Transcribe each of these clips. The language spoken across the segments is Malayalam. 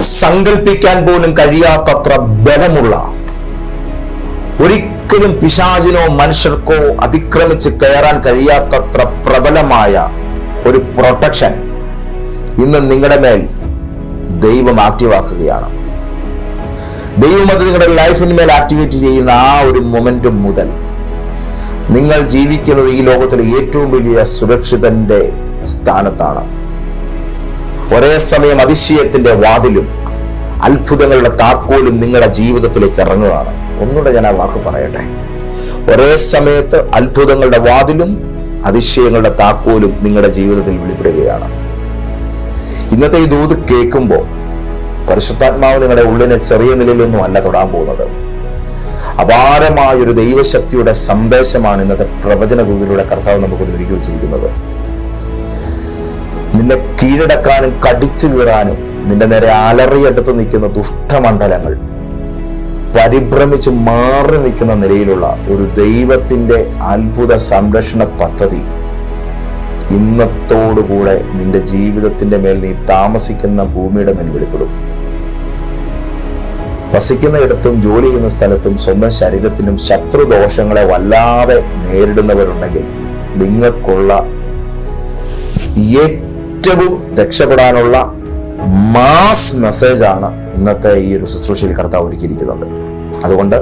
സങ്കല്പിക്കാൻ പോലും കഴിയാത്തത്ര ബലമുള്ള ഒരിക്കലും പിശാചിനോ മനുഷ്യർക്കോ അതിക്രമിച്ച് കയറാൻ കഴിയാത്തത്ര പ്രബലമായ ഒരു പ്രൊട്ടക്ഷൻ ഇന്ന് നിങ്ങളുടെ മേൽ ദൈവം ആക്റ്റീവാക്കുകയാണ്. ദൈവം അത് നിങ്ങളുടെ ലൈഫിന് മേൽ ആക്ടിവേറ്റ് ചെയ്യുന്ന ആ ഒരു മൊമെന്റ് മുതൽ നിങ്ങൾ ജീവിക്കുന്നത് ഈ ലോകത്തിലെ ഏറ്റവും വലിയ സുരക്ഷിതന്റെ സ്ഥാനത്താണ്. ഒരേ സമയം അതിശയത്തിന്റെ വാതിലും അത്ഭുതങ്ങളുടെ താക്കോലും നിങ്ങളുടെ ജീവിതത്തിലേക്ക് ഇറങ്ങുകയാണ്. ഒന്നുകൂടെ ഞാൻ ആ വാക്ക് പറയട്ടെ. ഒരേ സമയത്ത് അത്ഭുതങ്ങളുടെ വാതിലും അതിശയങ്ങളുടെ താക്കോലും നിങ്ങളുടെ ജീവിതത്തിൽ വെളിപ്പെടുകയാണ്. ഇന്നത്തെ ഈ ദൂത് കേൾക്കുമ്പോൾ പരിശുദ്ധാത്മാവ് നിങ്ങളുടെ ഉള്ളിനെ ചെറിയ നിലയിലൊന്നും അല്ല തൊടാൻ പോകുന്നത്. അപാരമായ ഒരു ദൈവശക്തിയുടെ സന്ദേശമാണ് ഇന്നത്തെ പ്രവചന ദൂതിലൂടെ കർത്താവ് നമുക്ക് ഒരുക്കി വെച്ചിരിക്കുന്നത്. നിന്നെ കീഴടക്കാനും കടിച്ചു കീറാനും നിന്റെ നേരെ അലറിയെടുത്ത് നിൽക്കുന്ന ദുഷ്ടമണ്ഡലങ്ങൾ പരിഭ്രമിച്ച് മാറി നിൽക്കുന്ന നിലയിലുള്ള ഒരു ദൈവത്തിന്റെ അത്ഭുത സംരക്ഷണ പദ്ധതി. ഇന്നത്തോടുകൂടെ നിന്റെ ജീവിതത്തിന്റെ മേൽ നീ താമസിക്കുന്ന ഭൂമിയുടെ മേൽ വെളിപ്പെടും. വസിക്കുന്ന ഇടത്തും ജോലി ചെയ്യുന്ന സ്ഥലത്തും സ്വന്തം ശരീരത്തിനും ശത്രുദോഷങ്ങളെ വല്ലാതെ നേരിടുന്നവരുണ്ടെങ്കിൽ നിങ്ങൾക്കുള്ള ഏറ്റവും രക്ഷപ്പെടാനുള്ള മാസ് മെസ്സേജാണ് ഇന്നത്തെ ഈ ഒരു ശുശ്രൂഷയിൽ കർത്താവ് ഒരുക്കിയിരിക്കുന്നത്. അതുകൊണ്ട്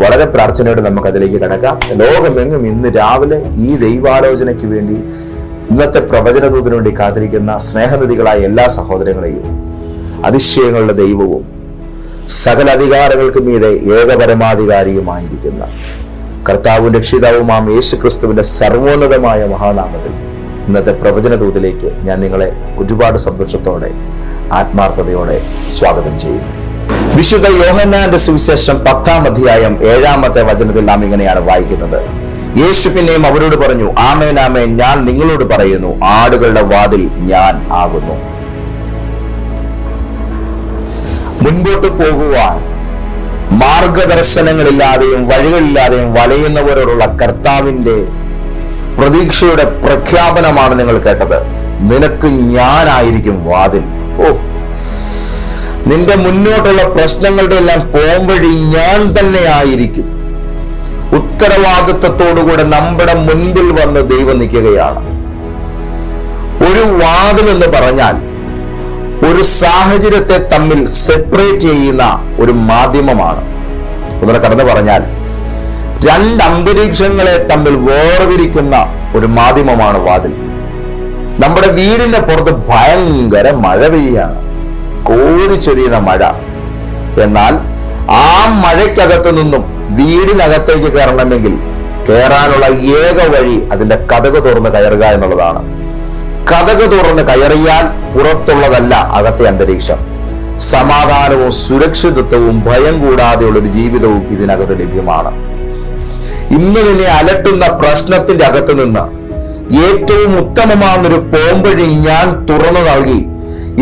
വളരെ പ്രാർത്ഥനയോടെ നമുക്കതിലേക്ക് കിടക്കാം. ലോകമെങ്ങും ഇന്ന് രാവിലെ ഈ ദൈവാലോചനയ്ക്ക് വേണ്ടി ഇന്നത്തെ പ്രവചനദൂതിനു വേണ്ടി കാത്തിരിക്കുന്ന സ്നേഹനിധികളായ എല്ലാ സഹോദരങ്ങളെയും അതിശയങ്ങളുടെ ദൈവവും സകല അധികാരങ്ങൾക്ക് മീതെ ഏകപരമാധികാരിയുമായിരിക്കുന്ന കർത്താവും രക്ഷിതാവുമാം യേശു ക്രിസ്തുവിന്റെ സർവോന്നതമായ മഹാനാമത്തിൽ ഇന്നത്തെ പ്രവചന തോതിലേക്ക് ഞാൻ നിങ്ങളെ ഒരുപാട് സന്തോഷത്തോടെ ആത്മാർത്ഥതയോടെ സ്വാഗതം ചെയ്യുന്നു. വിശുദ്ധ യോഹന്നാന്റെ സുവിശേഷം പത്താം അധ്യായം ഏഴാമത്തെ വചനത്തിൽ നാം ഇങ്ങനെയാണ് വായിക്കുന്നത്. യേശു പിന്നെയും അവരോട് പറഞ്ഞു ആമേൻ ഞാൻ നിങ്ങളോട് പറയുന്നു ആടുകളുടെ വാതിൽ ഞാൻ ആകുന്നു. മുൻപോട്ട് പോകുവാൻ മാർഗദർശനങ്ങളില്ലാതെയും വഴികളില്ലാതെയും വലയുന്നവരോടുള്ള കർത്താവിന്റെ പ്രതീക്ഷയുടെ പ്രഖ്യാപനമാണ് നിങ്ങൾ കേട്ടത്. നിനക്ക് ഞാനായിരിക്കും വാതിൽ. ഓ നിന്റെ മുന്നോട്ടുള്ള പ്രശ്നങ്ങളുടെ എല്ലാം പോംവഴി ഞാൻ തന്നെ ആയിരിക്കും ഉത്തരവാദിത്വത്തോടുകൂടെ നമ്മുടെ മുൻപിൽ വന്ന് ദൈവം നിൽക്കുകയാണ്. ഒരു വാതിൽ എന്ന് പറഞ്ഞാൽ ഒരു സാഹചര്യത്തെ തമ്മിൽ സെപ്പറേറ്റ് ചെയ്യുന്ന ഒരു മാധ്യമമാണ്. ഒന്നുകൂടെ കടന്നു പറഞ്ഞാൽ രണ്ട് അന്തരീക്ഷങ്ങളെ തമ്മിൽ വേർതിരിക്കുന്ന ഒരു മാധ്യമമാണ് വാതിൽ. നമ്മുടെ വീടിന്റെ പുറത്ത് ഭയങ്കര മഴ പെയ്യാണ് കോരിച്ചൊരിയുന്ന മഴ. എന്നാൽ ആ മഴയ്ക്കകത്തു നിന്നും വീടിനകത്തേക്ക് കയറണമെങ്കിൽ കയറാനുള്ള ഏക വഴി അതിന്റെ കഥക് തുറന്ന് കയറുക എന്നുള്ളതാണ്. കഥക് തുറന്ന് കയറിയാൽ പുറത്തുള്ളതല്ല അകത്തെ അന്തരീക്ഷം. സമാധാനവും സുരക്ഷിതത്വവും ഭയം കൂടാതെയുള്ള ഒരു ജീവിതവും ഇതിനകത്ത് ലഭ്യമാണ്. ഇന്ന് നിന്നെ അലട്ടുന്ന പ്രശ്നത്തിന്റെ അകത്ത് നിന്ന് ഏറ്റവും ഉത്തമമാകുന്നൊരു പോംവഴി ഞാൻ തുറന്നു നൽകി.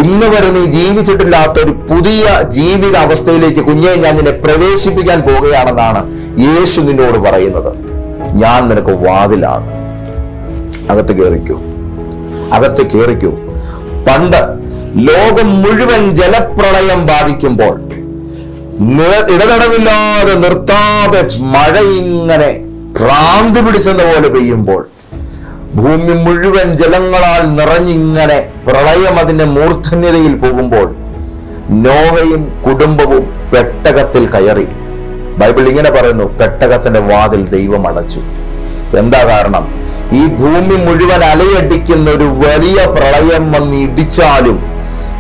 ഇന്ന് വരെ നീ ജീവിച്ചിട്ടില്ലാത്ത ഒരു പുതിയ ജീവിത അവസ്ഥയിലേക്ക് കുഞ്ഞെ ഞാൻ നിന്നെ പ്രവേശിപ്പിക്കാൻ പോവുകയാണെന്നാണ് യേശു നിന്നോട് പറയുന്നത്. ഞാൻ നിനക്ക് വാതിലാണ്. അകത്ത് കയറിക്കൂ അകത്ത് കയറിക്കൂ പണ്ട് ലോകം മുഴുവൻ ജലപ്രളയം ബാധിക്കുമ്പോൾ ഇടതടവില്ലാതെ നിർത്താതെ മഴ ഇങ്ങനെ ഭ്രാന്തി പിടിച്ചെന്ന പോലെ പെയ്യുമ്പോൾ ഭൂമി മുഴുവൻ ജലങ്ങളാൽ നിറഞ്ഞിങ്ങനെ പ്രളയം അതിന്റെ മൂർധന്യതയിൽ പോകുമ്പോൾ നോഹയും കുടുംബവും പെട്ടകത്തിൽ കയറി. ബൈബിൾ ഇങ്ങനെ പറയുന്നു പെട്ടകത്തിന്റെ വാതിൽ ദൈവം അടച്ചു. എന്താ കാരണം? ഈ ഭൂമി മുഴുവൻ അലയടിക്കുന്ന ഒരു വലിയ പ്രളയം വന്ന് ഇടിച്ചാലും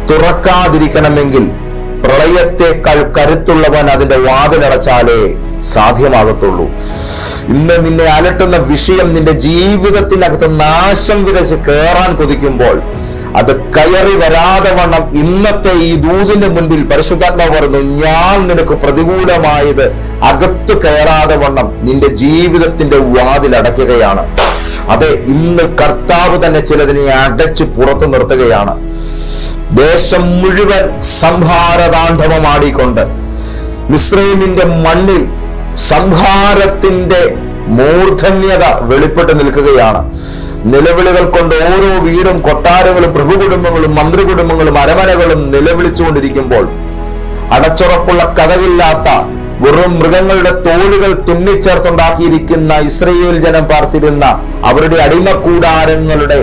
തുറക്കാതിരിക്കണമെങ്കിൽ പ്രളയത്തെക്കാൾ കരുത്തുള്ളവൻ അതിന്റെ വാതിലടച്ചാലേ സാധ്യമാകത്തുള്ളൂ. ഇന്ന് നിന്നെ അലട്ടുന്ന വിഷയം നിന്റെ ജീവിതത്തിനകത്ത് നാശം വിതച്ച് കയറാൻ കൊതിക്കുമ്പോൾ അത് കയറി വരാതെ വണ്ണം ഇന്നത്തെ ഈ ദൂതിന്റെ മുൻപിൽ പരിശുദ്ധാത്മാവ് പറഞ്ഞു ഞാൻ നിനക്ക് പ്രതികൂലമായത് അകത്ത് കയറാതെ വണ്ണം നിന്റെ ജീവിതത്തിന്റെ വാതിൽ അടയ്ക്കുകയാണ്. അതെ ഇന്ന് കർത്താവ് തന്നെ ചിലതിനെ അടച്ചു പുറത്തു നിർത്തുകയാണ്. ദേശം മുഴുവൻ സംഹാരതാണ്ഡവമാടിക്കൊണ്ട് മിശ്രൈമിന്റെ മണ്ണിൽ സംഹാരത്തിന്റെ മൂർധന്യത വെളിപ്പെട്ട് നിൽക്കുകയാണ്. നിലവിളികൾ കൊണ്ട് ഓരോ വീടും കൊട്ടാരങ്ങളും പ്രഭുകുടുംബങ്ങളും മന്ത്രികുടുംബങ്ങളും അരമനകളും നിലവിളിച്ചുകൊണ്ടിരിക്കുമ്പോൾ അടച്ചുറപ്പുള്ള കഥയില്ലാത്ത വെറും മൃഗങ്ങളുടെ തോലുകൾ തുന്നിച്ചേർത്തുണ്ടാക്കിയിരിക്കുന്ന ഇസ്രയേൽ ജനം പാർത്തിരുന്ന അവരുടെ അടിമ കൂടാരങ്ങളുടെ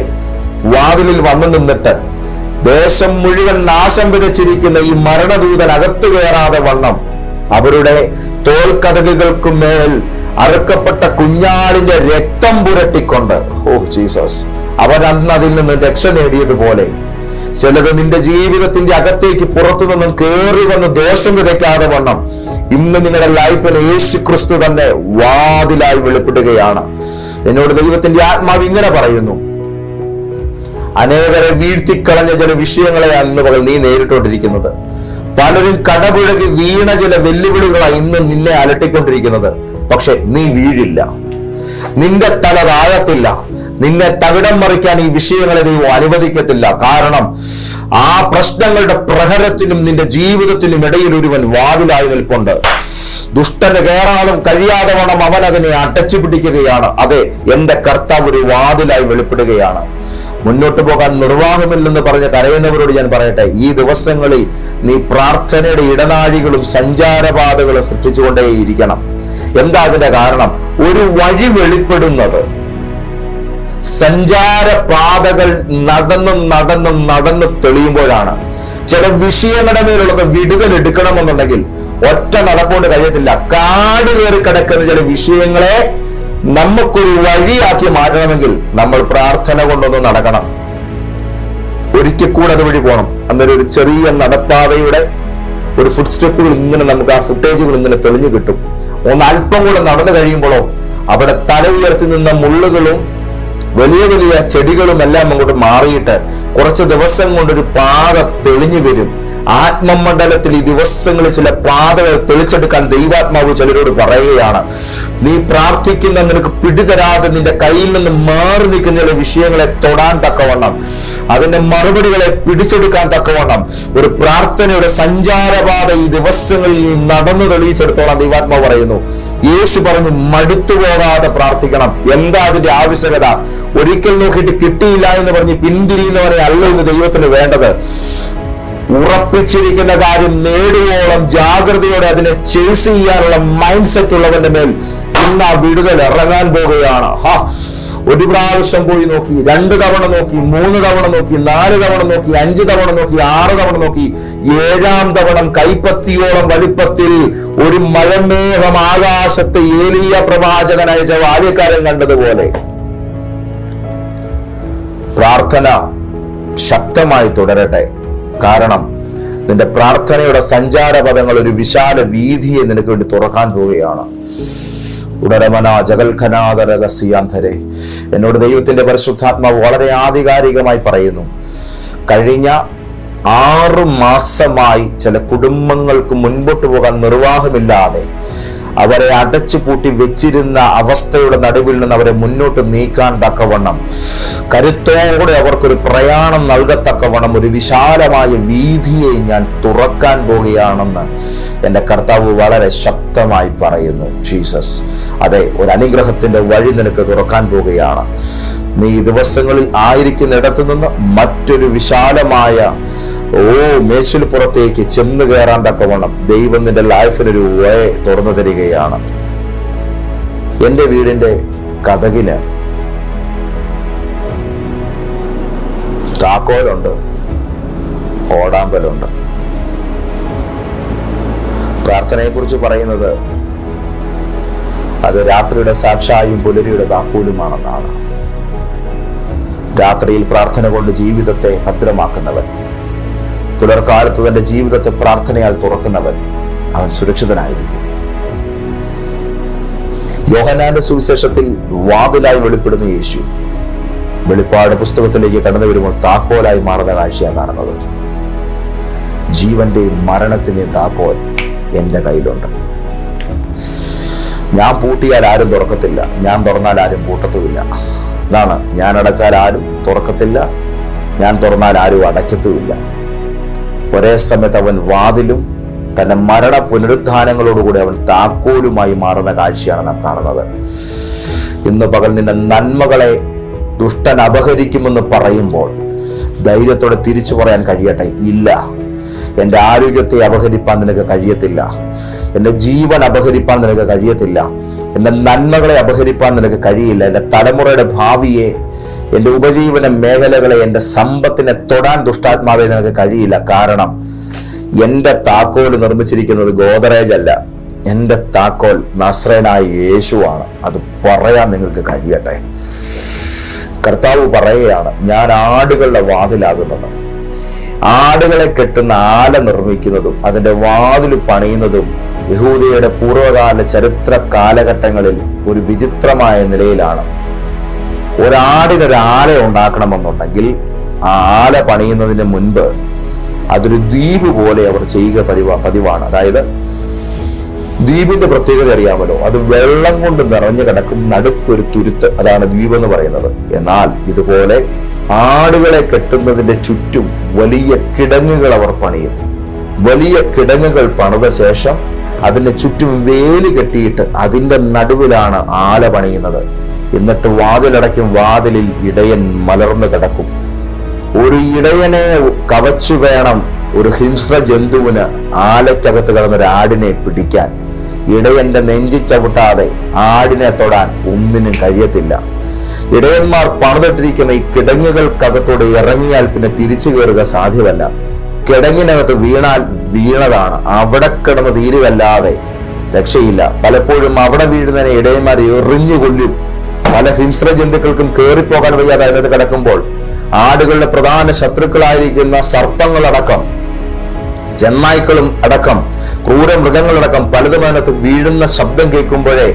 വാതിലിൽ വന്നു നിന്നിട്ട് ദേശം മുഴുവൻ നാശം വിതച്ചിരിക്കുന്ന ഈ മരണദൂതൻ അകത്തു കയറാതെ വണ്ണം. അവരുടെ തോൽക്കഥകൾക്ക് മേൽ അറുക്കപ്പെട്ട കുഞ്ഞാടിന്റെ രക്തം പുരട്ടിക്കൊണ്ട് ഓ ജീസസ് അവൻ അന്ന് അതിൽ നിന്ന് രക്ഷ നേടിയതുപോലെ. ചിലത് നിന്റെ ജീവിതത്തിന്റെ അകത്തേക്ക് പുറത്തു നിന്നും കയറി വന്ന് ദോഷം വിതയ്ക്കാതെ വണ്ണം. ഇന്ന് നിങ്ങളുടെ ലൈഫിൽ യേശു ക്രിസ്തു തന്നെ വാതിലായി വെളിപ്പെടുകയാണ്. എന്നോട് ദൈവത്തിന്റെ ആത്മാവ് ഇങ്ങനെ പറയുന്നു അനേകരെ വീഴ്ത്തിക്കളഞ്ഞ ചില വിഷയങ്ങളെയാണ് ഇന്ന് പകൽ നീ നേരിട്ടുകൊണ്ടിരിക്കുന്നത്. പലരും കടപുഴകി വീണ ചില വെല്ലുവിളികളാണ് ഇന്ന് നിന്നെ അലട്ടിക്കൊണ്ടിരിക്കുന്നത്. പക്ഷെ നീ വീഴില്ല. നിന്റെ തല താഴത്തില്ല. നിന്നെ തകിടം മറിക്കാൻ ഈ വിഷയങ്ങളെ ദൈവം അനുവദിക്കത്തില്ല. കാരണം ആ പ്രശ്നങ്ങളുടെ പ്രഹരത്തിനും നിന്റെ ജീവിതത്തിനും ഇടയിൽ ഒരുവൻ വാതിലായി നിൽപ്പുണ്ട്. ദുഷ്ടന് കയറാനും കഴിയാതെ വണ്ണം അവൻ അതിനെ അടച്ചു പിടിക്കുകയാണ് അതെ എന്റെ കർത്താവ് ഒരു വാതിലായി വെളിപ്പെടുകയാണ്. മുന്നോട്ട് പോകാൻ നിർവാഹമില്ലെന്ന് പറഞ്ഞ കരയുന്നവരോട് ഞാൻ പറയട്ടെ ഈ ദിവസങ്ങളിൽ നീ പ്രാർത്ഥനയുടെ ഇടനാഴികളും സഞ്ചാരപാതകളും സൃഷ്ടിച്ചുകൊണ്ടേയിരിക്കണം. എന്താ അതിന്റെ കാരണം? ഒരു വഴി വെളിപ്പെടുന്നത്. സഞ്ചാരപാതകൾ നടന്ന് നടന്ന് നടന്ന് തെളിയുമ്പോഴാണ്. ചില വിഷയങ്ങളുടെ മേലുള്ള വിടുതൽ എടുക്കണമെന്നുണ്ടെങ്കിൽ ഒറ്റ നടപ്പോണ്ട് കഴിയത്തില്ല കാട് കയറി കിടക്കുന്ന ചില വിഷയങ്ങളെ നമുക്കൊരു വഴിയാക്കി മാറ്റണമെങ്കിൽ നമ്മൾ പ്രാർത്ഥന കൊണ്ടൊന്ന് നടക്കണം. ഒരിക്കൽ കൂടെ അത് വഴി പോകണം അന്നേരം ഒരു ചെറിയ നടപ്പാതയുടെ ഒരു ഫുഡ് സ്റ്റെപ്പുകൾ ഇങ്ങനെ നമുക്ക് ആ ഫുട്ടേജുകൾ ഇങ്ങനെ തെളിഞ്ഞു കിട്ടും. ഒന്ന് അല്പം കൂടെ നടന്നു കഴിയുമ്പോഴോ അവിടെ തല ഉയർത്തി നിന്ന മുള്ളുകളും വലിയ വലിയ ചെടികളും എല്ലാം അങ്ങോട്ട് മാറിയിട്ട് കുറച്ച് ദിവസം കൊണ്ടൊരു പാത തെളിഞ്ഞു വരും. ആത്മമണ്ഡലത്തിൽ ഈ ദിവസങ്ങളിൽ ചില പാതകൾ തെളിച്ചെടുക്കാൻ ദൈവാത്മാവ് ചിലരോട് പറയുകയാണ്. നീ പ്രാർത്ഥിക്കുന്ന നിനക്ക് പിടിതരാതെ നിന്റെ കയ്യിൽ നിന്ന് മാറി നിൽക്കുന്ന ചില വിഷയങ്ങളെ തൊടാൻ തക്കവണ്ണം. അതിന്റെ മറുപടികളെ പിടിച്ചെടുക്കാൻ തക്കവണ്ണം. ഒരു പ്രാർത്ഥനയുടെ സഞ്ചാരപാത ഈ ദിവസങ്ങളിൽ നീ നടന്നു തെളിയിച്ചെടുത്തോളാം ദൈവാത്മാവ് പറയുന്നു. യേശു പറഞ്ഞു മടുത്തു പോകാതെ പ്രാർത്ഥിക്കണം. എന്താ അതിന്റെ ആവശ്യകത? ഒരിക്കൽ നോക്കിയിട്ട് കിട്ടിയില്ല എന്ന് പറഞ്ഞ് പിന്തിരിയുന്നവരെ അല്ല ഇന്ന് ദൈവത്തിന് വേണ്ടത്. ഉറപ്പിച്ചിരിക്കുന്ന കാര്യം നേടുവോളം ജാഗ്രതയോടെ അതിനെ ചേസ് ചെയ്യാനുള്ള മൈൻഡ് സെറ്റ് ഉള്ളവന്റെ മേൽ ഇന്ന് ആ വിടുതൽ ഇറങ്ങാൻ പോവുകയാണ്. ഹാ. ഒരു പ്രാവശ്യം പോയി നോക്കി രണ്ട് തവണ നോക്കി മൂന്ന് തവണ നോക്കി നാല് തവണ നോക്കി അഞ്ച് തവണ നോക്കി ആറ് തവണ നോക്കി ഏഴാം തവണ കൈപ്പത്തിയോളം വലിപ്പത്തിൽ ഒരു മഴമേഘം ആകാശത്തെ ഏലിയ പ്രവാചകൻ അയച്ച ബാല്യക്കാരൻ കണ്ടതുപോലെ. പ്രാർത്ഥന ശക്തമായി തുടരട്ടെ. കാരണം നിന്റെ പ്രാർത്ഥനയുടെ സഞ്ചാരപഥങ്ങൾ ഒരു വിശാല വീതിയെ നിനക്ക് വേണ്ടി തുറക്കാൻ പോവുകയാണ്. ഉടരമന ജഗൽഖനാദരകസിയാന്ധരെ എന്നോട് ദൈവത്തിന്റെ പരിശുദ്ധാത്മാവ് വളരെ ആധികാരികമായി പറയുന്നു. കഴിഞ്ഞ ആറു മാസമായി ചില കുടുംബങ്ങൾക്ക് മുൻപോട്ട് പോകാൻ നിർവാഹമില്ലാതെ അവരെ അടച്ചു പൂട്ടി വെച്ചിരുന്ന അവസ്ഥയുടെ നടുവിൽ നിന്ന് അവരെ മുന്നോട്ട് നീക്കാൻ തക്കവണ്ണം. കരുത്തോടെ അവർക്കൊരു പ്രയാണം നൽകത്തക്കവണ്ണം ഒരു വിശാലമായ വീതിയെ ഞാൻ തുറക്കാൻ പോവുകയാണെന്ന് എന്റെ കർത്താവ് വളരെ ശക്തമായി പറയുന്നു. ജീസസ് അതെ ഒരു അനുഗ്രഹത്തിന്റെ വഴി നിനക്ക് തുറക്കാൻ പോവുകയാണ്. നീ ദിവസങ്ങളിൽ ആയിരിക്കുന്നിടത്തു നിന്ന് മറ്റൊരു വിശാലമായ ഓ മേശിൽ പുറത്തേക്ക് ചെന്ന് കയറാൻ തക്കവണ്ണം ദൈവം നിന്റെ ലൈഫിനൊരു വേ തുറന്നു തരികയാണ്. എന്റെ വീടിന്റെ കഥകിന് താക്കോലുണ്ട് ഓടാമ്പലുണ്ട്. പ്രാർത്ഥനയെക്കുറിച്ച് പറയുന്നത് അത് രാത്രിയുടെ സാക്ഷായും പുലരിയുടെ താക്കോലുമാണെന്നാണ്. രാത്രിയിൽ പ്രാർത്ഥന കൊണ്ട് ജീവിതത്തെ ഭദ്രമാക്കുന്നവൻ പുലർക്കാലത്ത് തന്റെ ജീവിതത്തെ പ്രാർത്ഥനയാൽ തുറക്കുന്നവൻ അവൻ സുരക്ഷിതനായിരിക്കും. യോഹനാന്റെ സുവിശേഷത്തിൽ വാതിലായി വെളിപ്പെടുന്ന യേശു വെളിപ്പാട് പുസ്തകത്തിലേക്ക് കടന്നു വരുമ്പോൾ താക്കോലായി മാറുന്ന കാഴ്ചയാണ് കാണുന്നത്. ജീവന്റെയും മരണത്തിന്റെയും താക്കോൽ എന്റെ കയ്യിലുണ്ട്. ഞാൻ പൂട്ടിയാൽ ആരും തുറക്കത്തില്ല. ഞാൻ തുറന്നാൽ ആരും പൂട്ടത്തുമില്ല. അതാണ് ഞാൻ അടച്ചാൽ ആരും തുറക്കത്തില്ല. ഞാൻ തുറന്നാൽ ആരും അടയ്ക്കത്തുമില്ല. ഒരേ സമയത്ത് അവൻ വാതിലും തന്റെ മരണ പുനരുദ്ധാനങ്ങളോടുകൂടി അവൻ താക്കോലുമായി മാറുന്ന കാഴ്ചയാണ് നാം കാണുന്നത്. ഇന്ന് പകൽ നിന്റെ നന്മകളെ ദുഷ്ടൻ അപഹരിക്കുമെന്ന് പറയുമ്പോൾ ധൈര്യത്തോടെ തിരിച്ചു പറയാൻ കഴിയട്ടെ? ഇല്ല. എന്റെ ആരോഗ്യത്തെ അപഹരിപ്പാൻ നിനക്ക് കഴിയത്തില്ല. എന്റെ ജീവൻ അപഹരിപ്പാൻ നിനക്ക് കഴിയത്തില്ല. എന്റെ നന്മകളെ അപഹരിപ്പാൻ നിനക്ക് കഴിയില്ല. എന്റെ തലമുറയുടെ ഭാവിയെ എന്റെ ഉപജീവന മേഖലകളെ എന്റെ സമ്പത്തിനെ തൊടാൻ ദുഷ്ടാത്മാവെ നിനക്ക് കഴിയില്ല. കാരണം എന്റെ താക്കോൽ നിർമ്മിച്ചിരിക്കുന്നത് ഗോദറേജ് അല്ല എന്റെ താക്കോൽ നസ്രനായ യേശുവാണ്. അത് പറയാൻ നിങ്ങൾക്ക് കഴിയട്ടെ. കർത്താവ് പറയുകയാണ് ഞാൻ ആടുകളുടെ വാതിലാകുന്നത് ആടുകളെ കെട്ടുന്ന ആല നിർമ്മിക്കുന്നതും അതിന്റെ വാതിൽ പണിയുന്നതും യഹൂദയുടെ പൂർവകാല ചരിത്ര കാലഘട്ടങ്ങളിൽ ഒരു വിചിത്രമായ നിലയിലാണ്. ഒരാടിനൊരു ആല ഉണ്ടാക്കണമെന്നുണ്ടെങ്കിൽ ആ ആല പണിയുന്നതിന് മുൻപ് അതൊരു ദ്വീപ് പോലെ അവർ ചെയ്യുക പതിവാ പതിവാണ്. അതായത് ദ്വീപിന്റെ പ്രത്യേകത അറിയാമല്ലോ. അത് വെള്ളം കൊണ്ട് നിറഞ്ഞു കിടക്കും നടുക്കൊരു തുരുത്ത്. അതാണ് ദ്വീപ് എന്ന് പറയുന്നത്. എന്നാൽ ഇതുപോലെ ആടുകളെ കെട്ടുന്നതിന്റെ ചുറ്റും വലിയ കിടങ്ങുകൾ അവർ പണിയും. വലിയ കിടങ്ങുകൾ പണിത ശേഷം അതിന്റെ ചുറ്റും വേലി കെട്ടിയിട്ട് അതിന്റെ നടുവിലാണ് ആല പണിയുന്നത്. എന്നിട്ട് വാതിലടയ്ക്കും വാതിലിൽ ഇടയൻ മലർന്നു കിടക്കും. ഒരു ഇടയനെ കവച്ചു വേണം ഒരു ഹിംസ്ര ജന്തുവിന് ആലക്കകത്ത് കിടന്ന പിടിക്കാൻ. ഇടയന്റെ നെഞ്ചി ചവിട്ടാതെ ആടിനെ തൊടാൻ ഒന്നിനും കഴിയത്തില്ല. ഇടയന്മാർ പണിതിട്ടിരിക്കുന്ന ഈ കിടങ്ങുകൾക്കകത്തോടെ ഇറങ്ങിയാൽ പിന്നെ തിരിച്ചു കയറുക സാധ്യമല്ല. കിടങ്ങിനകത്ത് വീണാൽ വീണതാണ്. അവിടെ കിടന്ന് തീരുവല്ലാതെ രക്ഷയില്ല. പലപ്പോഴും അവിടെ വീഴുന്നതിനെ ഇടയന്മാർ എറിഞ്ഞു കൊല്ലും പല ഹിംസ്ര ജന്തുക്കൾക്കും കയറിപ്പോകാൻ വയ്യാതെ അതിനകത്ത് കിടക്കുമ്പോൾ ആടുകളുടെ പ്രധാന ശത്രുക്കളായിരിക്കുന്ന സർപ്പങ്ങളടക്കം ചെന്നായ്ക്കളും അടക്കം ക്രൂര മൃഗങ്ങളടക്കം പലതും അതിനകത്ത് വീഴുന്ന ശബ്ദം കേൾക്കുമ്പോഴേ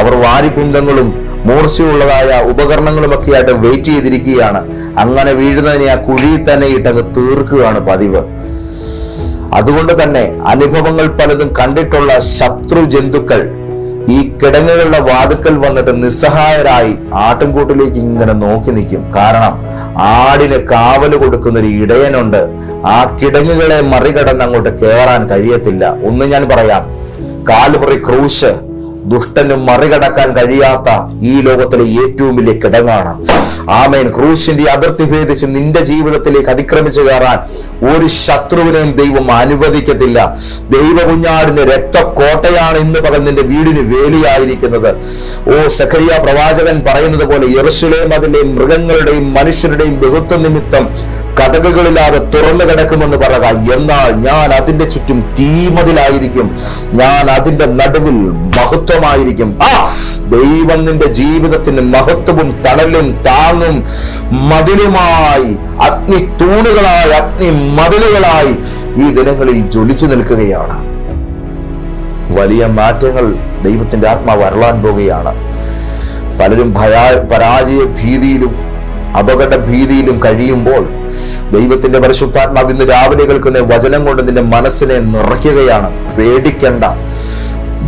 അവർ വാരികുന്തങ്ങളും മൂർച്ചയുള്ളതായ ഉപകരണങ്ങളുമൊക്കെ ആയിട്ട് വെയിറ്റ് ചെയ്തിരിക്കുകയാണ്. അങ്ങനെ വീഴുന്നതിനെ ആ കുഴിയിൽ തന്നെ ഇട്ടങ്ങ് തീർക്കുകയാണ് പതിവ്. അതുകൊണ്ട് തന്നെ അനുഭവങ്ങൾ പലതും കണ്ടിട്ടുള്ള ശത്രു ജന്തുക്കൾ ഈ കിടങ്ങുകളുടെ വാതുക്കൽ വന്നിട്ട് നിസ്സഹായരായി ആട്ടിൻകൂട്ടിലേക്ക് ഇങ്ങനെ നോക്കി നിൽക്കും. കാരണം ആടിന് കാവൽ കൊടുക്കുന്ന ഒരു ഇടയനുണ്ട്. ആ കിടങ്ങുകളെ മറികടന്ന് അങ്ങോട്ട് കയറാൻ കഴിയത്തില്ല. ഒന്ന് ഞാൻ പറയാം. കാൽവറി ക്രൂശ് ദുഷ്ടന് മറികടക്കാൻ കഴിയാത്ത ഈ ലോകത്തിലെ ഏറ്റവും വലിയ കിടങ്ങാണ്. ആമേൻ. ക്രൂശിന്റെ അതിർത്തി ഭേദിച്ച് നിന്റെ ജീവിതത്തിലേക്ക് അതിക്രമിച്ചു കയറാൻ ഒരു ശത്രുവിനെയും ദൈവം അനുവദിക്കത്തില്ല. ദൈവ കുഞ്ഞാടിന്റെ രക്തക്കോട്ടയാണ് ഇന്ന് പകൽ നിന്റെ വീടിന് വേലിയായിരിക്കുന്നത്. ഓ സഖരിയ പ്രവാചകൻ പറയുന്നത് പോലെ യെറുസലേം അതിന്റെയും മൃഗങ്ങളുടെയും മനുഷ്യരുടെയും ബഹുത്വ നിമിത്തം കഥകളില്ലാതെ തുറന്നു കിടക്കുമെന്ന് പറയുക എന്നാൽ ഞാൻ അതിന്റെ ചുറ്റും തീമതിലായിരിക്കും. ഞാൻ അതിന്റെ നടുവിൽ മഹത്വമായിരിക്കും. ആ ദൈവം നിന്റെ ജീവിതത്തിന് മഹത്വവും തണലും താങ്ങും മതിലുമായി അഗ്നി തൂണുകളായി അഗ്നി മതിലുകളായി ഈ ദിനങ്ങളിൽ ജ്വലിച്ചു നിൽക്കുകയാണ്. വലിയ മാറ്റങ്ങൾ ദൈവത്തിന്റെ ആത്മാവ് അരളാൻ പോകുകയാണ്. പലരും ഭയാ പരാജയ ഭീതിയിലും അപകട ഭീതിയിലും കഴിയുമ്പോൾ ദൈവത്തിന്റെ പരിശുദ്ധാത്മാവ് ഇന്ന് രാവിലെ കേൾക്കുന്ന വചനം കൊണ്ട് നിന്റെ മനസ്സിനെ നിറയ്ക്കുകയാണ്. പേടിക്കണ്ട.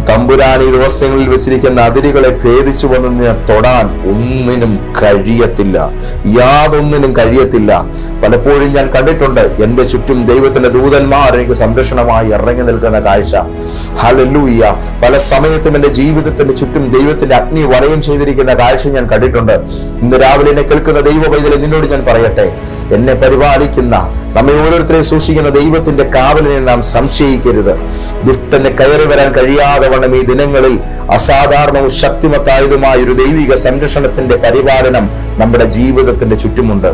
തമ്പുരാൻ ഈ ദിവസങ്ങളിൽ വെച്ചിരിക്കുന്ന അതിരുകളെ ഭേദിച്ചു വന്നതിനെ തൊടാൻ ഒന്നിനും കഴിയത്തില്ല. യാതൊന്നിനും കഴിയത്തില്ല. പലപ്പോഴും ഞാൻ കണ്ടിട്ടുണ്ട് എന്റെ ചുറ്റും ദൈവത്തിന്റെ ദൂതന്മാർ എനിക്ക് സംരക്ഷണമായി ഇറങ്ങി നിൽക്കുന്ന കാഴ്ച. ഹലല്ലൂയ്യ പല സമയത്തും എന്റെ ജീവിതത്തിന്റെ ചുറ്റും ദൈവത്തിന്റെ അഗ്നി വലയം ചെയ്തിരിക്കുന്ന കാഴ്ച ഞാൻ കണ്ടിട്ടുണ്ട്. ഇന്ന് രാവിലെ എന്നെ കേൾക്കുന്ന ദൈവ പൈതലെ നിന്നോട് ഞാൻ പറയട്ടെ. എന്നെ പരിപാലിക്കുന്ന നമ്മെ ഓരോരുത്തരെയും സൂക്ഷിക്കുന്ന ദൈവത്തിന്റെ കാവലിനെ നാം സംശയിക്കരുത്. ദുഷ്ടന്റെ കയറി വരാൻ കഴിയാതെ വണ്ണം ഈ ദിനങ്ങളിൽ അസാധാരണവും ശക്തിമത്തായതുമായ ഒരു ദൈവിക സംരക്ഷണത്തിന്റെ പരിപാലനം നമ്മുടെ ജീവിതത്തിന്റെ ചുറ്റുമുണ്ട്.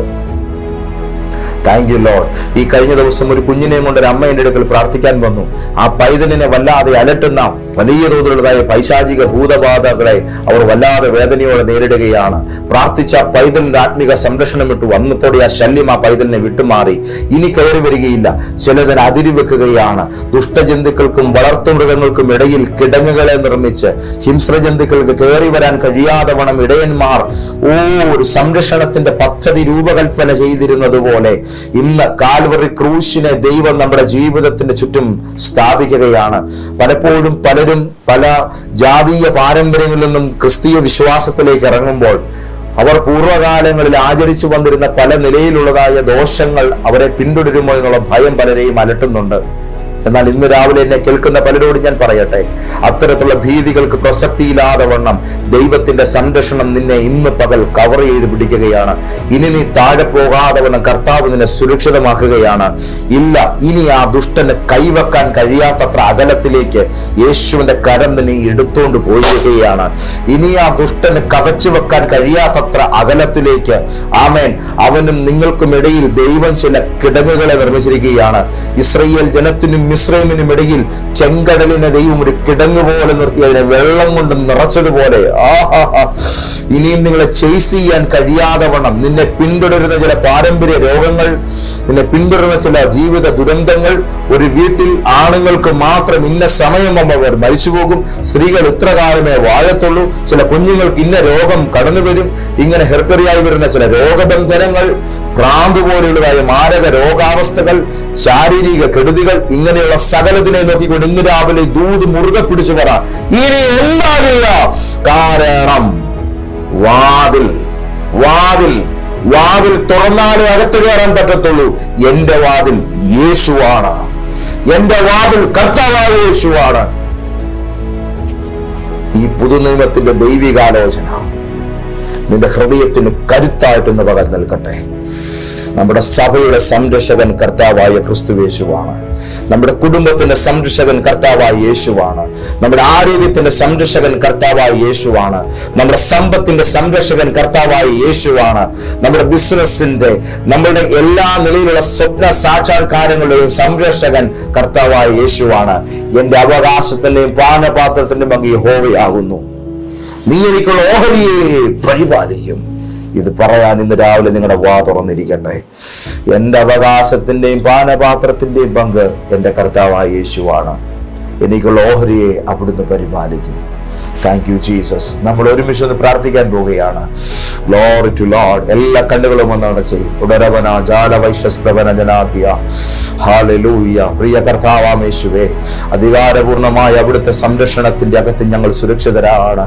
താങ്ക് യു ലോഡ് ഈ കഴിഞ്ഞ ദിവസം ഒരു കുഞ്ഞിനെയും കൊണ്ട് ഒരു അമ്മ എന്റെ അടുക്കൽ പ്രാർത്ഥിക്കാൻ വന്നു. ആ പൈതലിനെ വല്ലാതെ അലട്ടുന്ന വലിയ തോതിലുള്ളതായ പൈശാചിക ഭൂതബാധകളെ അവർ വല്ലാതെ വേദനയോടെ നേരിടുകയാണ്. പ്രാർത്ഥിച്ച പൈതലിന്റെ ആത്മിക സംരക്ഷണം വിട്ടു അന്നത്തോടെ ആ ശല്യം ആ പൈതലിനെ വിട്ടുമാറി. ഇനി കയറി വരികയില്ല. ചിലതിന് അതിരുവെക്കുകയാണ് ദുഷ്ടജന്തുക്കൾക്കും വളർത്തുമൃഗങ്ങൾക്കും ഇടയിൽ കിടങ്ങുകളെ നിർമ്മിച്ച് ഹിംസ്രജന്തുക്കൾക്ക് കയറി വരാൻ കഴിയാതെ വണം ഇടയന്മാർ. ഓ ഒരു സംരക്ഷണത്തിന്റെ പദ്ധതി രൂപകൽപ്പന ചെയ്തിരുന്നത് പോലെ ഇന്ന് കാൽവറി ക്രൂശിനെ ദൈവം നമ്മുടെ ജീവിതത്തിന്റെ ചുറ്റും സ്ഥാപിക്കുകയാണ്. പലപ്പോഴും പലരും പല ജാതീയ പാരമ്പര്യങ്ങളിൽ നിന്നും ക്രിസ്തീയ വിശ്വാസത്തിലേക്ക് ഇറങ്ങുമ്പോൾ അവർ പൂർവകാലങ്ങളിൽ ആചരിച്ചു വന്നിരുന്ന പല നിലയിലുള്ളതായ ദോഷങ്ങൾ അവരെ പിന്തുടരുമോ എന്നുള്ള ഭയം പലരെയും അലട്ടുന്നുണ്ട്. എന്നാൽ ഇന്ന് രാവിലെ എന്നെ കേൾക്കുന്ന പലരോടും ഞാൻ പറയട്ടെ അത്തരത്തിലുള്ള ഭീതികൾക്ക് പ്രസക്തിയില്ലാതെ വണ്ണം ദൈവത്തിന്റെ സംരക്ഷണം നിന്നെ ഇന്ന് പകൽ കവർ ചെയ്ത് പിടിക്കുകയാണ്. ഇനി നീ താഴെ പോകാതെ വണ്ണം കർത്താവ് നിന്നെ സുരക്ഷിതമാക്കുകയാണ്. ഇല്ല ഇനി ആ ദുഷ്ടന് കൈവെക്കാൻ കഴിയാത്തത്ര അകലത്തിലേക്ക് യേശുവിന്റെ കരം നിന്നെ എടുത്തുകൊണ്ട് പോയിരിക്കുകയാണ്. ഇനി ആ ദുഷ്ടന് കവച്ചു വെക്കാൻ കഴിയാത്തത്ര അകലത്തിലേക്ക് ആമേൻ അവനും നിങ്ങൾക്കും ഇടയിൽ ദൈവം ചില കിടങ്ങുകളെ നിർമ്മിച്ചിരിക്കുകയാണ്. ഇസ്രയേൽ ജനത്തിനും മിശ്രമിനും ഇടയിൽ ചെങ്കടലിനെ ദൈവം ഒരു കിടങ്ങ് പോലെ നിർത്തി അതിനെ വെള്ളം കൊണ്ട് നിറച്ചതുപോലെ. ആഹാ ഇനിയും നിങ്ങളെ ചേസ് ചെയ്യാൻ കഴിയാതെ വണ്ണം. നിന്നെ പിന്തുടരുന്ന ചില പാരമ്പര്യ രോഗങ്ങൾ നിന്നെ പിന്തുടരുന്ന ചില ജീവിത ദുരന്തങ്ങൾ ഒരു വീട്ടിൽ ആണുങ്ങൾക്ക് മാത്രം ഇന്ന സമയം അവർ മരിച്ചു പോകും സ്ത്രീകൾ ഇത്ര കാലമേ വാഴത്തുള്ളൂ. ചില കുഞ്ഞുങ്ങൾക്ക് ഇന്ന രോഗം കടന്നു വരും ഇങ്ങനെ ഹെർക്കറിയായി വരുന്ന ചില രോഗബന്ധനങ്ങൾ ഭ്രാന്ത് പോലെയുള്ളതായ മാരക രോഗാവസ്ഥകൾ ശാരീരിക കെടുതികൾ ഇങ്ങനെയുള്ള സകലത്തിനെ നോക്കിക്കൊണ്ട് ഇന്ന് രാവിലെ ദൂത് മുറുകെ പിടിച്ചു പറ ഇനി എന്താകില്ല? കാരണം വാതിൽ വാതിൽ വാതിൽ തുറന്നാലേ അകത്ത് കയറാൻ പറ്റത്തുള്ളൂ. എന്റെ വാതിൽ യേശുവാണ്. എന്റെ വാതിൽ കർത്താവായ യേശുവാണ്. ഈ പുതുനിയമത്തിന്റെ ദൈവികാലോചന നിന്റെ ഹൃദയത്തിന് കരുത്തായിട്ട് ഇന്ന് പകർന്നു നിൽക്കട്ടെ നമ്മുടെ സഭയുടെ സംരക്ഷകൻ കർത്താവായ ക്രിസ്തു യേശുവാണ്. നമ്മുടെ കുടുംബത്തിന്റെ സംരക്ഷകൻ കർത്താവായ യേശുവാണ്. നമ്മുടെ ആരോഗ്യത്തിന്റെ സംരക്ഷകൻ കർത്താവായ യേശുവാണ്. നമ്മുടെ സമ്പത്തിന്റെ സംരക്ഷകൻ കർത്താവായ യേശുവാണ്. നമ്മുടെ ബിസിനസിന്റെ നമ്മുടെ എല്ലാ നിലയിലുള്ള സ്വപ്ന സാക്ഷാത്കാരങ്ങളുടെയും സംരക്ഷകൻ കർത്താവായ യേശുവാണ്. എന്റെ അവകാശത്തിന്റെയും പാനപാത്രത്തിന്റെയും അങ്ങ് ഹോവയാകുന്നു നീ എനിക്കുള്ള ഓഹരിയെ പരിപാലിക്കും. ഇത് പറയാൻ ഇന്ന് രാവിലെ നിങ്ങളുടെ വാ തുറന്നിരിക്കട്ടെ. എന്റെ അവകാശത്തിന്റെയും പാനപാത്രത്തിന്റെയും പങ്ക് എന്റെ കർത്താവായ യേശുവാണ്. എനിക്കുള്ള ഓഹരിയെ അവിടുന്ന് പരിപാലിക്കും. താങ്ക് യു ജീസസ് നമ്മൾ ഒരുമിച്ച് ഒന്ന് പ്രാർത്ഥിക്കാൻ പോവുകയാണ്. ലോറി ടു ലോഡ് എല്ലാ കണ്ണുകളും ഒന്ന് അടച്ച്. ഉടരവന ജാലവൈശ്വസ്പ്രവന ജനാധിയ ഹാലലൂയ പ്രിയ കർത്താവാമേശുവേ അധികാരപൂർണമായ അവിടുത്തെ സംരക്ഷണത്തിന്റെ അകത്ത് ഞങ്ങൾ സുരക്ഷിതരാണ്.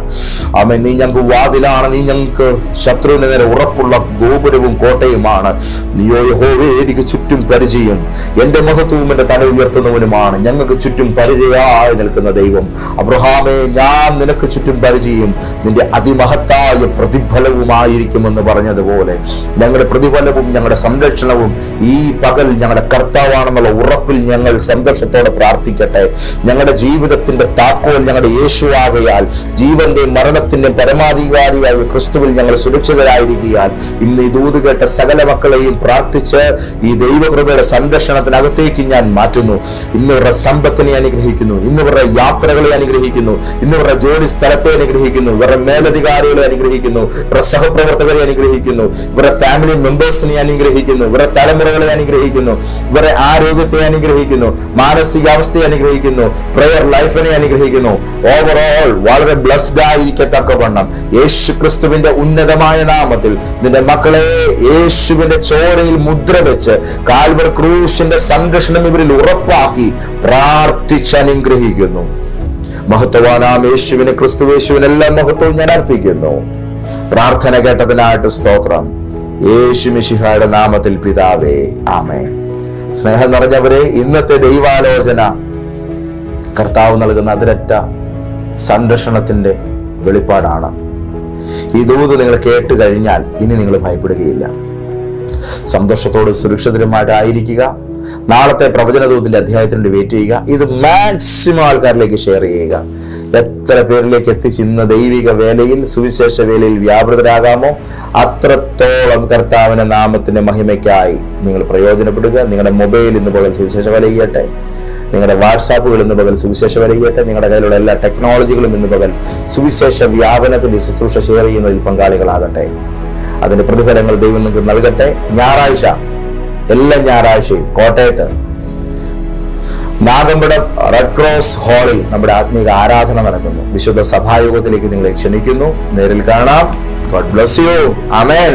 ആമേ നീ ഞങ്ങൾക്ക് വാതിലാണ്. നീ ഞങ്ങൾക്ക് ശത്രുവിന് നേരെ ഉറപ്പുള്ള ഗോപുരവും കോട്ടയുമാണ്. നീയോ യഹോവേ എനിക്ക് ചുറ്റും പരിചയം. എന്റെ മഹത്വവും എന്റെ തല ഉയർത്തുന്നവനുമാണ്. ഞങ്ങൾക്ക് ചുറ്റും പരിചയമായി നിൽക്കുന്ന ദൈവം. അബ്രഹാമേ ഞാൻ നിനക്ക് ചുറ്റും പരിചയം നിന്റെ അതിമഹത്തായ പ്രതിഫലവുമായിരിക്കുമെന്ന് പറഞ്ഞതുപോലെ ഞങ്ങളുടെ പ്രതിഫലവും ഞങ്ങളുടെ സംരക്ഷണവും ഈ പകൽ ഞങ്ങളുടെ കർത്താവാണെന്നുള്ള ഉറപ്പിൽ ഞങ്ങൾ സന്തോഷത്തോടെ പ്രാർത്ഥിക്കട്ടെ. ഞങ്ങളുടെ ജീവിതത്തിന്റെ താക്കോൽ ഞങ്ങളുടെ യേശുവാകയാൽ ജീവന്റെ മരണത്തിന്റെ പരമാധികാരിയായ ക്രിസ്തുവിൽ ഞങ്ങൾ സുരക്ഷിതരായിരിക്കാൻ ഇന്ന് ഈ ദൂത് കേട്ട സകല മക്കളെയും പ്രാർത്ഥിച്ച് ഈ ദൈവകൃപയുടെ സംരക്ഷണത്തിനകത്തേക്ക് ഞാൻ മാറ്റുന്നു. ഇന്നിവരുടെ സമ്പത്തിനെ അനുഗ്രഹിക്കുന്നു. ഇന്നിവരുടെ യാത്രകളെ അനുഗ്രഹിക്കുന്നു. ഇന്നിവരുടെ ജോലി സ്ഥലത്തെ അനുഗ്രഹിക്കുന്നു. ഇവരുടെ മേലധികാരികളെ അനുഗ്രഹിക്കുന്നു. ഇവരുടെ സഹപ്രവർത്തകരെ അനുഗ്രഹിക്കുന്നു. ഇവരുടെ ഫാമിലി മെമ്പേഴ്സിനെ അനുഗ്രഹിക്കുന്നു. ഇവരുടെ തലമുറകളെ അനുഗ്രഹിക്കുന്നു. ഇവരുടെ ആരോഗ്യത്തെ അനുഗ്രഹിക്കുന്നു. മാനസികാവസ്ഥയെ അനുഗ്രഹിക്കുന്നു. പ്രയർ ലൈഫിനെ അനുഗ്രഹിക്കുന്നു. ഓവറോൾ വളരെ ബ്ലസ്ഡ് ആയിരിക്കത്തക്കവണ്ണം യേശു ക്രിസ്തുവിന്റെ ഉന്നതമായ നാമത്തിൽ നിന്റെ മക്കളെ യേശുവിന്റെ ചോരയിൽ മുദ്ര വെച്ച് കാൽവർ ക്രൂശിന്റെ സംരക്ഷണം ഇവരിൽ ഉറപ്പാക്കി പ്രാർത്ഥിച്ച് അനുഗ്രഹിക്കുന്നു. മഹത്വവാനാം യേശുവിന് ക്രിസ്തുവേശുവിന് എല്ലാം മഹത്വവും ഞാൻ അർപ്പിക്കുന്നു. പ്രാർത്ഥന കേട്ടതിനായിട്ട് സ്തോത്രം. യേശു മിശിഹായുടെ നാമത്തിൽ പിതാവേ ആമേ സ്നേഹം നിറഞ്ഞവരെ ഇന്നത്തെ ദൈവാലോചന. കർത്താവ് നൽകുന്ന അതിരറ്റ സംരക്ഷണത്തിന്റെ വെളിപ്പാടാണ്. ഈ ദൂത് നിങ്ങൾ കേട്ട് കഴിഞ്ഞാൽ ഇനി നിങ്ങൾ ഭയപ്പെടുകയില്ല. സന്തോഷത്തോട് സുരക്ഷിതരുമായിട്ടായിരിക്കുക. നാളത്തെ പ്രവചന അധ്യായത്തിനുണ്ട് അധ്യായത്തിന് വെയിറ്റ് ചെയ്യുക. ഇത് മാക്സിമം ആൾക്കാരിലേക്ക് ഷെയർ ചെയ്യുക. എത്ര പേരിലേക്ക് എത്തിച്ച് ഇന്ന് ദൈവിക വേലയിൽ സുവിശേഷ വേലയിൽ വ്യാപൃതരാകാമോ? അത്രത്തോളം കർത്താവിന്റെ നാമത്തിന്റെ മഹിമയ്ക്കായി നിങ്ങൾ പ്രയോജനപ്പെടുക. നിങ്ങളുടെ മൊബൈൽ ഇന്ന് പകൽ സുവിശേഷ വേല ചെയ്യട്ടെ. നിങ്ങളുടെ വാട്സാപ്പുകൾ ഇന്ന് പകൽ സുവിശേഷ വരെ ചെയ്യട്ടെ. നിങ്ങളുടെ കയ്യിലുള്ള എല്ലാ ടെക്നോളജികളും ഇന്ന് പകൽ സുവിശേഷ വ്യാപനത്തിന്റെ ശുശ്രൂഷ ഷെയർ ചെയ്യുന്നതിൽ പങ്കാളികളാകട്ടെ. അതിന്റെ പ്രതിഫലങ്ങൾ ദൈവം നിങ്ങൾക്ക് നൽകട്ടെ. ഞായറാഴ്ച എല്ലാ ഞായറാഴ്ചയും കോട്ടയത്ത് നാഗമ്പടം റെഡ് ക്രോസ് ഹാളിൽ നമ്മുടെ ആത്മീക ആരാധന നടക്കുന്നു. വിശുദ്ധ സഭായോഗത്തിലേക്ക് നിങ്ങളെ ക്ഷണിക്കുന്നു. നേരിൽ കാണാം. God bless you amen